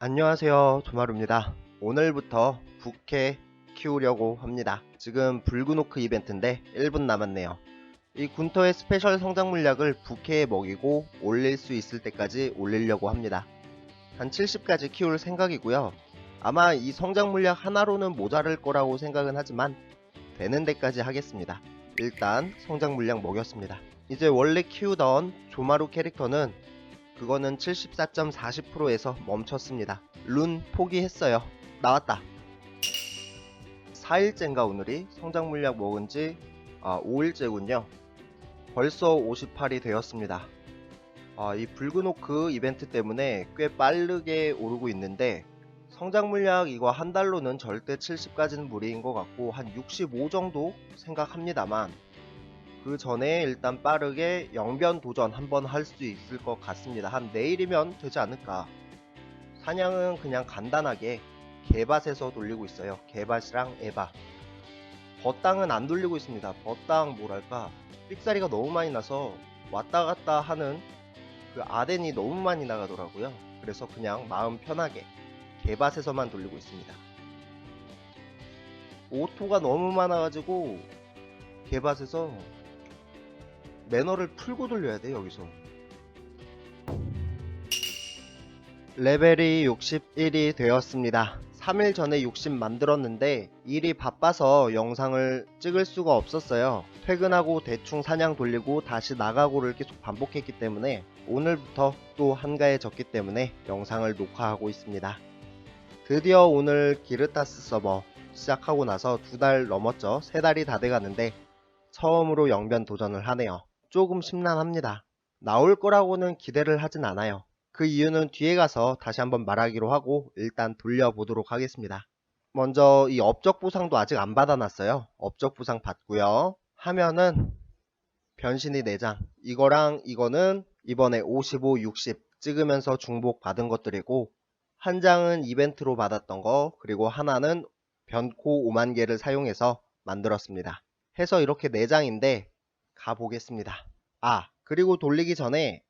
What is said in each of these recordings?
안녕하세요. 조마루입니다. 오늘부터 부캐 키우려고 합니다. 지금 붉은 오크 이벤트인데 1분 남았네요. 이 군터의 스페셜 성장 물약을 부캐에 먹이고 올릴 수 있을 때까지 올리려고 합니다. 한 70까지 키울 생각이고요. 아마 이 성장 물약 하나로는 모자랄 거라고 생각은 하지만 되는 데까지 하겠습니다. 일단 성장 물약 먹였습니다. 이제 원래 키우던 조마루 캐릭터는 그거는 74.40%에서 멈췄습니다. 룬 포기했어요. 나왔다. 4일째인가 오늘이 성장 물약 먹은 지 아, 5일째군요. 벌써 58이 되었습니다. 아, 이 붉은 오크 이벤트 때문에 꽤 빠르게 오르고 있는데 성장 물약 이거 한 달로는 절대 70까지는 무리인 것 같고 한 65 정도 생각합니다만 그 전에 일단 빠르게 영변 도전 한번 할 수 있을 것 같습니다. 한 내일이면 되지 않을까. 사냥은 그냥 간단하게 개밭에서 돌리고 있어요. 개밭이랑 에바. 버땅은 안 돌리고 있습니다. 버땅 뭐랄까 삑사리가 너무 많이 나서 왔다 갔다 하는 그 아덴이 너무 많이 나가더라고요. 그래서 그냥 마음 편하게 개밭에서만 돌리고 있습니다. 오토가 너무 많아가지고 개밭에서 매너를 풀고 돌려야 돼 여기서. 레벨이 61이 되었습니다. 3일 전에 60 만들었는데 일이 바빠서 영상을 찍을 수가 없었어요. 퇴근하고 대충 사냥 돌리고 다시 나가고를 계속 반복했기 때문에 오늘부터 또 한가해졌기 때문에 영상을 녹화하고 있습니다. 드디어 오늘 기르타스 서버 시작하고 나서 두 달 넘었죠. 세 달이 다 돼가는데 처음으로 영변 도전을 하네요 조금 심란합니다. 나올 거라고는 기대를 하진 않아요. 그 이유는 뒤에 가서 다시 한번 말하기로 하고 일단 돌려보도록 하겠습니다. 먼저 이 업적 보상도 아직 안 받아놨어요. 업적 보상 받고요. 하면은 변신이 4장. 이거랑 이거는 이번에 55, 60 찍으면서 중복 받은 것들이고 한 장은 이벤트로 받았던 거 그리고 하나는 변코 5만 개를 사용해서 만들었습니다. 해서 이렇게 4장인데 가보겠습니다. 아, 그리고 돌리기 전에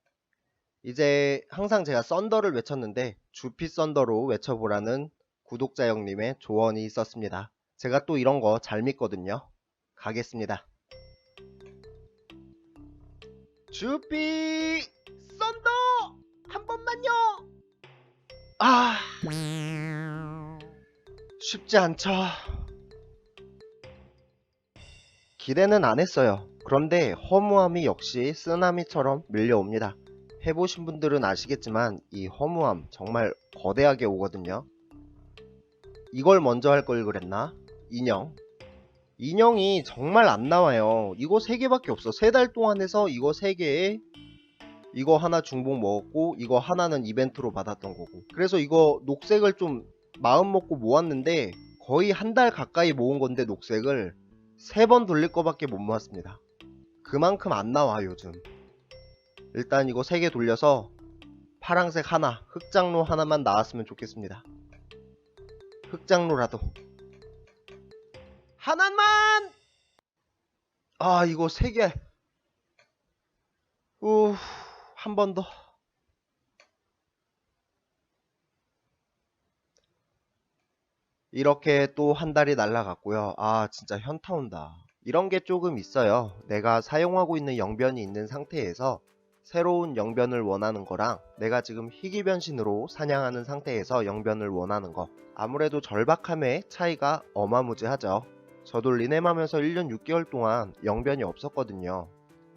이제 항상 제가 썬더를 외쳤는데 주피 썬더로 외쳐보라는 구독자 형님의 조언이 있었습니다. 제가 또 이런 거 잘 믿거든요. 가겠습니다. 주피 썬더 한 번만요. 아, 쉽지 않죠. 기대는 안 했어요. 그런데 허무함이 역시 쓰나미처럼 밀려옵니다. 해보신 분들은 아시겠지만 이 허무함 정말 거대하게 오거든요. 이걸 먼저 할 걸 그랬나? 인형. 인형이 정말 안 나와요. 이거 3개밖에 없어. 3달 동안 해서 이거 3개에 이거 하나 중복 먹었고 이거 하나는 이벤트로 받았던 거고. 그래서 이거 녹색을 좀 마음 먹고 모았는데 거의 한 달 가까이 모은 건데 녹색을 세번 돌릴 거밖에 못 모았습니다. 그만큼 안 나와 요즘. 일단 이거 세개 돌려서 파랑색 하나, 흑장로 하나만 나왔으면 좋겠습니다. 흑장로라도. 하나만! 아, 이거 세 개. 우, 한 번 더. 이렇게 또 한 달이 날라갔고요. 아, 진짜 현타 온다. 이런 게 조금 있어요. 내가 사용하고 있는 영변이 있는 상태에서 새로운 영변을 원하는 거랑 내가 지금 희귀 변신으로 사냥하는 상태에서 영변을 원하는 거 아무래도 절박함의 차이가 어마무지하죠. 저도 리넴하면서 1년 6개월 동안 영변이 없었거든요.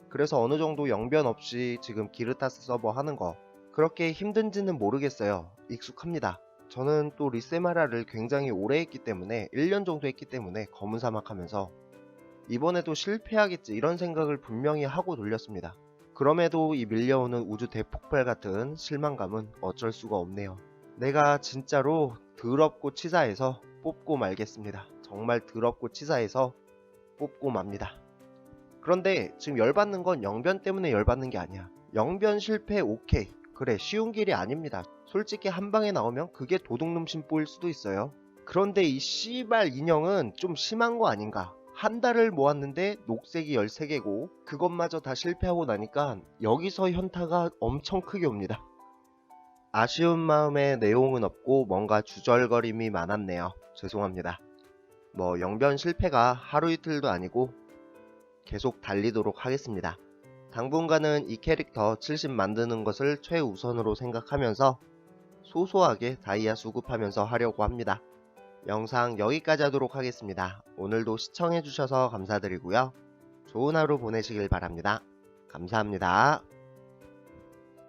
그래서 어느 정도 영변 없이 지금 기르타스 서버 하는 거 그렇게 힘든지는 모르겠어요. 익숙합니다. 저는 또 리세마라를 굉장히 오래 했기 때문에 1년 정도 했기 때문에 검은 사막 하면서 이번에도 실패하겠지 이런 생각을 분명히 하고 돌렸습니다. 그럼에도 이 밀려오는 우주 대폭발 같은 실망감은 어쩔 수가 없네요. 내가 진짜로 더럽고 치사해서 뽑고 말겠습니다. 정말 더럽고 치사해서 뽑고 맙니다. 그런데 지금 열받는 건 영변 때문에 열받는 게 아니야. 영변 실패 오케이. 그래 쉬운 길이 아닙니다. 솔직히 한 방에 나오면 그게 도둑놈 심보일 수도 있어요. 그런데 이 씨발 인형은 좀 심한 거 아닌가? 한 달을 모았는데 녹색이 13개고 그것마저 다 실패하고 나니까 여기서 현타가 엄청 크게 옵니다. 아쉬운 마음에 내용은 없고 뭔가 주절거림이 많았네요. 죄송합니다. 뭐 영변 실패가 하루 이틀도 아니고 계속 달리도록 하겠습니다. 당분간은 이 캐릭터 70 만드는 것을 최우선으로 생각하면서 소소하게 다이아 수급하면서 하려고 합니다. 영상 여기까지 하도록 하겠습니다. 오늘도 시청해주셔서 감사드리고요. 좋은 하루 보내시길 바랍니다. 감사합니다.